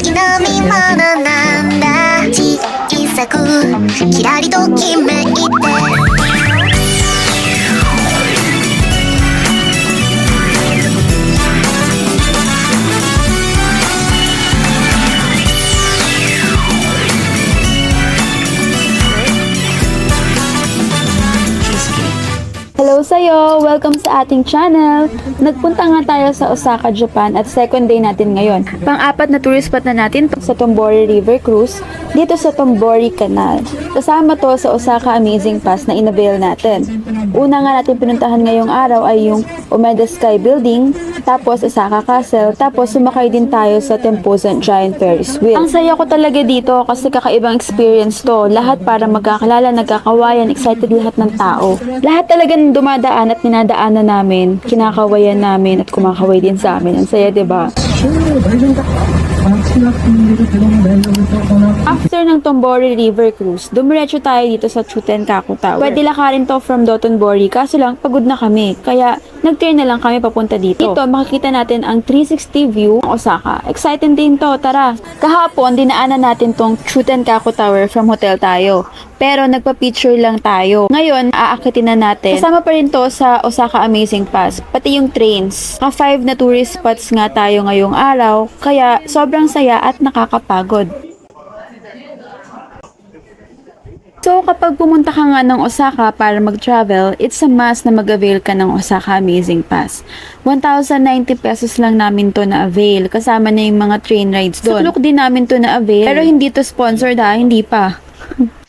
いなみまなんだ。小さくキラリと消 Sa'yo! Welcome sa ating channel! Nagpunta nga tayo sa Osaka, Japan at second day natin ngayon. Pang-apat na tourist spot na natin sa Tombori River Cruise dito sa Tombori Canal. Kasama to sa Osaka Amazing Pass na inavail natin. Una nga natin pinuntahan ngayong araw ay yung Umeda Sky Building, tapos Osaka Castle, tapos sumakay din tayo sa Temposan Giant Ferris Wheel. Ang saya ko talaga dito kasi kakaibang experience to. Lahat para magkakalala, nagkakawayan, excited lahat ng tao. Lahat talaga ng dumadaan at ninadaanan namin, kinakawayan namin at kumakaway din sa amin. Ang saya, 'di ba? After ng Tombori River Cruise, dumiretso tayo dito sa Chutenkaku Tower. Pwede lakarin to from Dotonbori, kaso lang pagod na kami. Kaya nag-turn na lang kami papunta dito. Dito, makikita natin ang 360 view ng Osaka. Exciting din to, tara. Kahapon, dinaanan natin tong Chutenkaku Tower from hotel tayo. Pero nagpa-picture lang tayo. Ngayon, aakitin na natin. Kasama pa rin to sa Osaka Amazing Pass. Pati yung trains. Ka 5 na tourist spots nga tayo ngayong araw. Kaya sobrang saya at nakakapagod. So, kapag pumunta ka nga ng Osaka para mag-travel, it's a must na mag-avail ka ng Osaka Amazing Pass. 1,090 pesos lang namin to na-avail, kasama na yung mga train rides doon. Suklok din namin to na-avail, pero hindi to sponsored ha, hindi pa.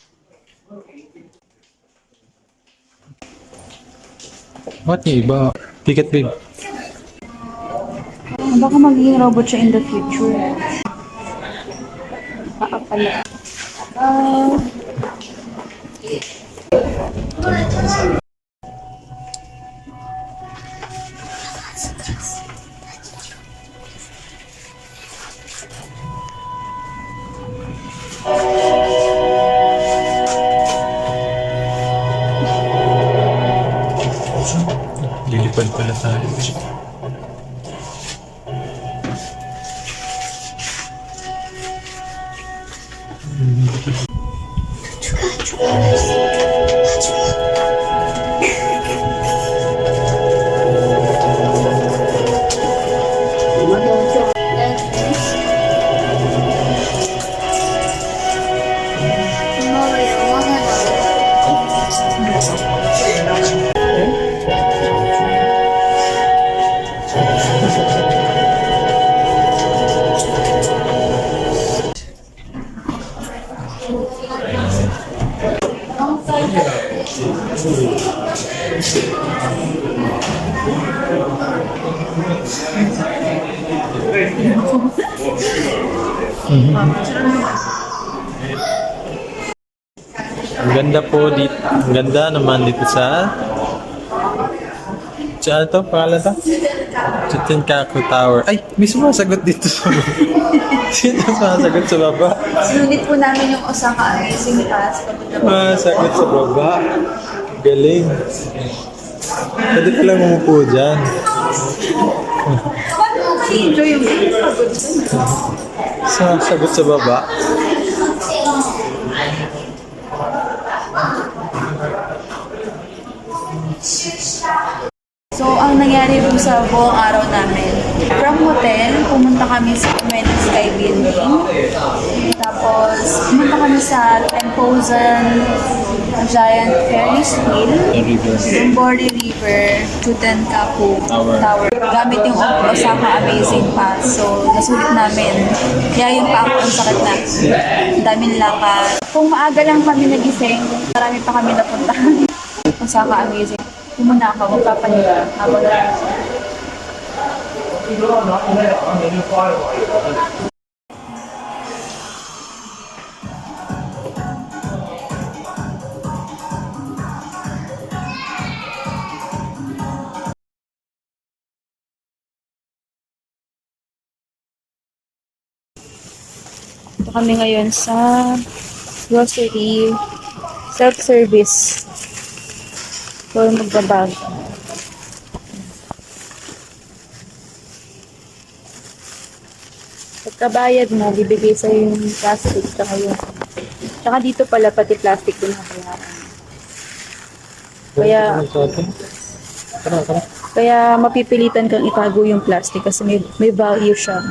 Ba't yung iba? Ticket babe. Baka magiging robot siya in the future. Baka pala. Ah. Lilipad pala tayo. Ang ganda po dito. Ang ganda naman dito sa... Sa ano to? Pangalan to? Chutenkaku Tower. Ay! May sumasagot dito sa baba. Sino sumasagot sa baba? Sunit po namin yung Osaka Amazing Pass. Sumasagot sa baba. Galing. Pwede ka lang umupo dyan. Enjoy yung Sumasagot sa baba. So, ang nangyari po sa buong araw namin, from hotel, pumunta kami sa Umeda Sky Building. Tapos, pumunta kami sa Temposan Giant Ferris Wheel. Tombori River, Chutenkaku Tower. Tower. Gamit yung Osaka Amazing Pass. So, nasulit namin. Kaya yung pa ako ang sakit na. Daming lakad. Kung maaga lang kami nagising, marami pa kami napuntahan. Osaka Amazing. Pumuna ako, magpapahinga. Habang Ito kami ngayon sa grocery self-service. So, magbabag. Pagkabayad mo, bibigay sa'yo yung plastic tsaka yung... Tsaka dito pala pati plastic din nakuha. Kaya-. Kaya mapipilitan kang itago yung plastic kasi may, may value siya.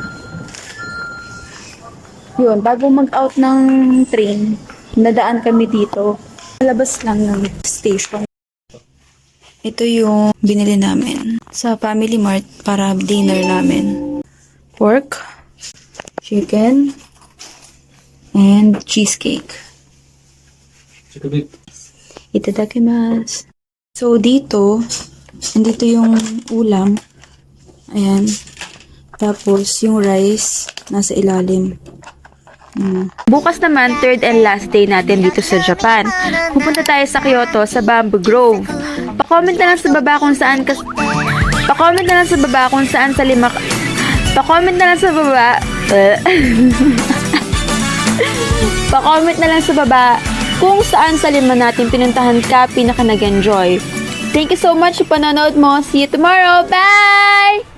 Yun, bago mag-out ng train, nadaan kami dito. Labas lang ng station. Ito yung binili namin sa Family Mart para dinner namin. Pork, chicken, and cheesecake. Itadakimasu. So, dito, nandito yung ulam. Ayan. Tapos, yung rice, nasa ilalim. Mm. Bukas naman, third and last day natin dito sa Japan. Pupunta tayo sa Kyoto, sa Bamboo Grove. Pa-comment na lang sa baba kung saan kas... Pa-comment na lang sa baba kung saan sa lima... Pa-comment na lang sa baba... Eh. Pa-comment na lang sa baba kung saan sa lima natin pinuntahan ka pinaka nag-enjoy. Thank you so much sa panonood mo. See you tomorrow. Bye!